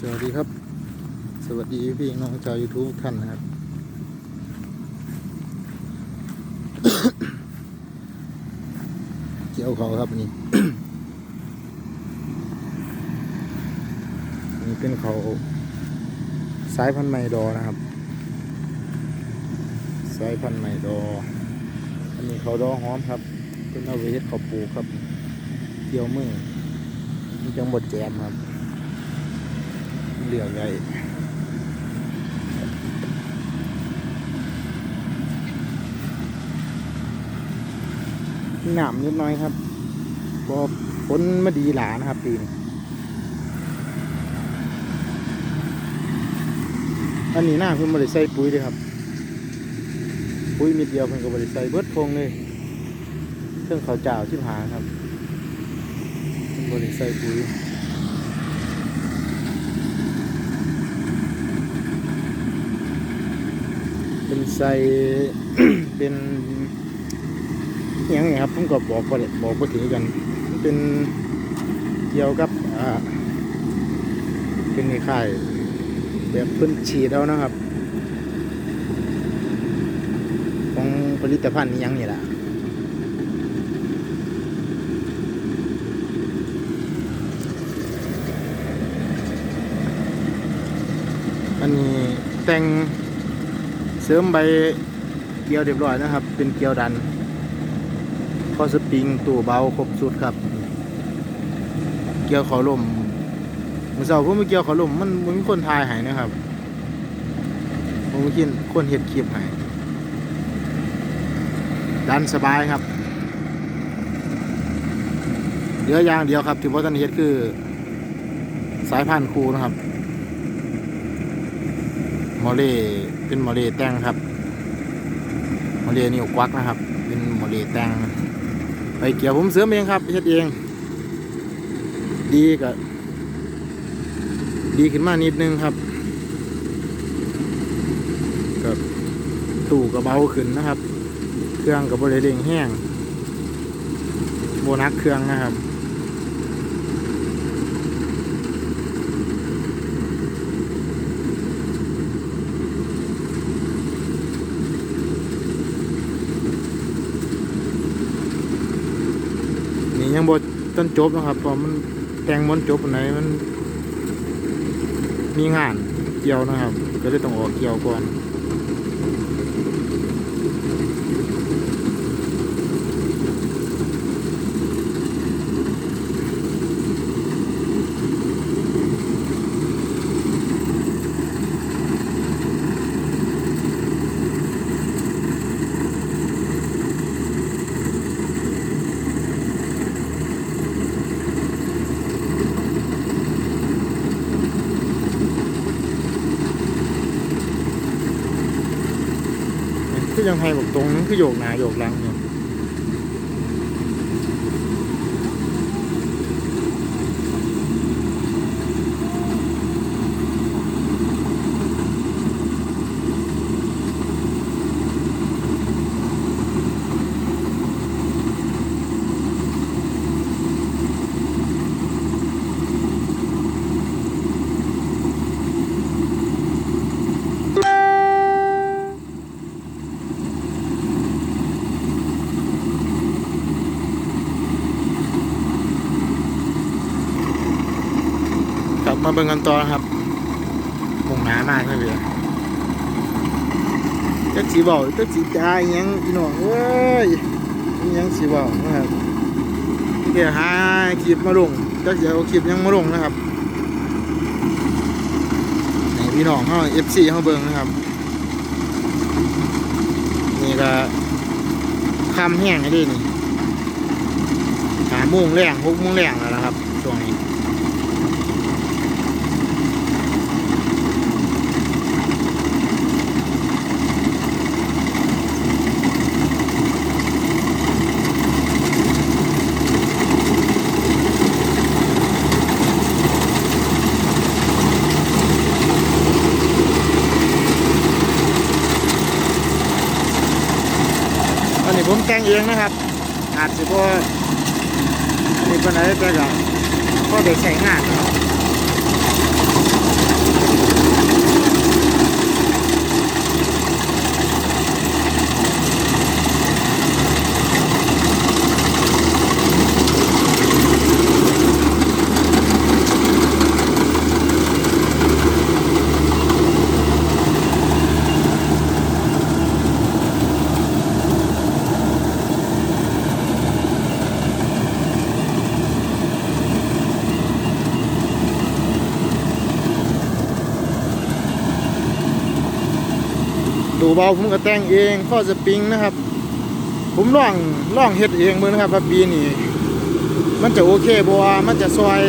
สวัสดีครับ สวัสดีพี่น้องชาว YouTube ท่านนะครับ เกี่ยวเขาครับนี่นี่เป็นเขาสายพันธุ์ไมดอนะครับ สายพันธุ์ไมดออันนี้เขาดอหอมครับเป็นเอาไปเฮ็ดข้าวปลูกครับ เกี่ยวมือมันจังบดแจมครับ เหลือใหญ่หนามนิดหน้อยครับพอฝนมาดีหลานะครับปีนอันนี้หน้าเพิ่นบริใส่ปุ๋ยเลยครับ ปุ๋ยมิดเดียวเพิ่นก็บริใส่เบิดพงเลยเครื่องเขาวเจ้าชิบหายครับบริใส่ปุ๋ย เป็นไซเป็นอหยังไงครับผมก็บอกได้บอกบ่ถึงกัน เป็นเกี่ยวกับอ่าเป็นคล้ายๆแบบพิ่นฉีดเอานะครับ ของผลิตภัณฑ์นี้ยังนี่แหละอันนี้แต่ง เสริมใบเกลียวเรียบร้อยนะครับ เป็นเกลียวดันพอสปริงตัวเบาครบสุดครับ เกลียวขาลมเมื่อเช้าผมไปเกลียวขาลมมันมันมีคนทายหายนะครับผมคิดคนเห็ดคลิปใหายดันสบายครับเหลืออย่างเดียวครับที่พ่อท่านเห็ดคือ สายพันธุ์คูนะครับ มอเล่เป็นมอเล่แต่งครับมอเล่นิ้วกวักนะครับ เป็นมอเล่แต่งไปเกี่ยวผมเสริมเองครับเฮ็ดเอง ดีกับดีขึ้นมานิดนึงครับกับตู้ก็เบาขึ้นนะครับ เครื่องกับบริเร่งแห้งโบนักเครื่องนะครับ นี่ ยังบทต้นจบนะครับพอมันแต่งบนจบไหนมัน มีงานเกี่ยวนะครับ ก็เลยต้องออกเกี่ยวก่อนคือ ยังให้บอกตรงนั้นคือโยกหนาโยกหลังอยู่กลับ มาเบิ่งกันต่อนะครับมุ่งหนามากเลยเพี่ยจักสีบอกจักสีจ่ายยังพี่น้องเอ้ยยังสีบอกนะครับเดี๋ยวหาคลิปมาลงจักเดี๋ยวคลิปยังมาลงนะครับไหนพี่น้องเขาเอฟซีเขาเบิ่งนะครับนี่ก็คำแห้งให้ดีนี่หาโมงแรงหกโมงแรงแล้วนะครับช่วงนี้ แต่งเองนะครับ อาจจะพออันนี้เป็นอะไรแต่ก็พอได้ใช้งานนะครับ ตู้เบาผมก็แต่งเองข้อสปริงนะครับ ผมลองลองเฮ็ดเองเบิ่งนะครับว่าปีนี้มันจะโอเคบ่ว่ามันจะซอย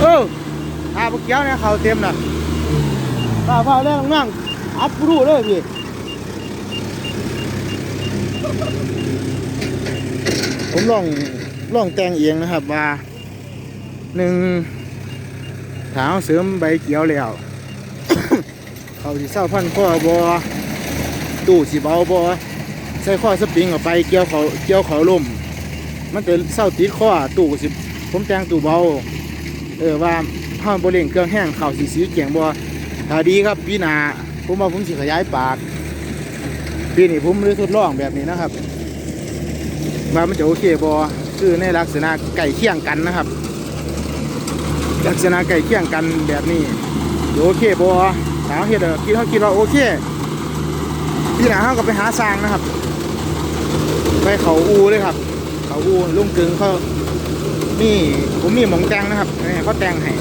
เอออาบกเกี้ยวเนี่ยเขาเต็มนะฝ้าฝ้าแรงนั่งอัพรูเลยพี่ผมลองลองแต่งเองนะครับว่าหนึ่งถาเอาเสริมใบเขียวแล้ว เขาสิเศร้าพันข้อบอตู้สิเบาบอใส่ข้อสปริงออกไปเกี่ยวเขาเกี่ยวเขาล่มมันจะเศร้าติดข้อตู้สิผมแต่งตู้เบาเออว่าห้ามบริเวณเครื่องแห้งเข่าสีสีเกียงบ่ถ้าดีครับพี่นาผมว่าผมสิขยายปากปีนี้ผมเลยทดลองแบบนี้นะครับว่ามันจะโอเคบ่คือในลักษณะไก่เคี่ยงกันนะครับ ลักษณะไก่เคี่ยงกันแบบนี้โอเคบ่ ถาเฮ็ดเด้อคิดเขาคิดว่าโอเคพี่หนาเขาก็ไปหาสร้างนะครับ ไปเขาอูเลยครับ เขาอูลุงกึงเขานี่ผมมีหมองแตงนะครับนี่เขาแตงให้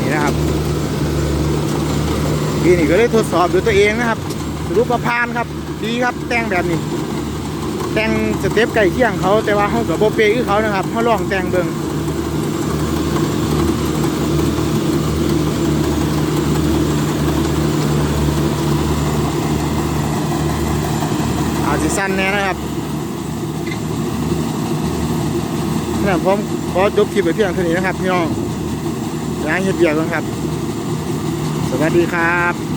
นี่นะครับปีนี้ก็เลยทดสอบด้วยตัวเองนะครับ รูปประพานครับ ดีครับ แต่งแบบนี้ แต่งสเต็ปไก่เคี่ยงเขาแต่ว่าเขากับโบเปคือเขานะครับเขาลองแต่งเบิง สิสั้นแน่นะครับนะผมขอจบคลิปไปเพียงเท่านี้นะครับพี่น้องร้านเฮ็ดเบียร์กันครับ สวัสดีครับ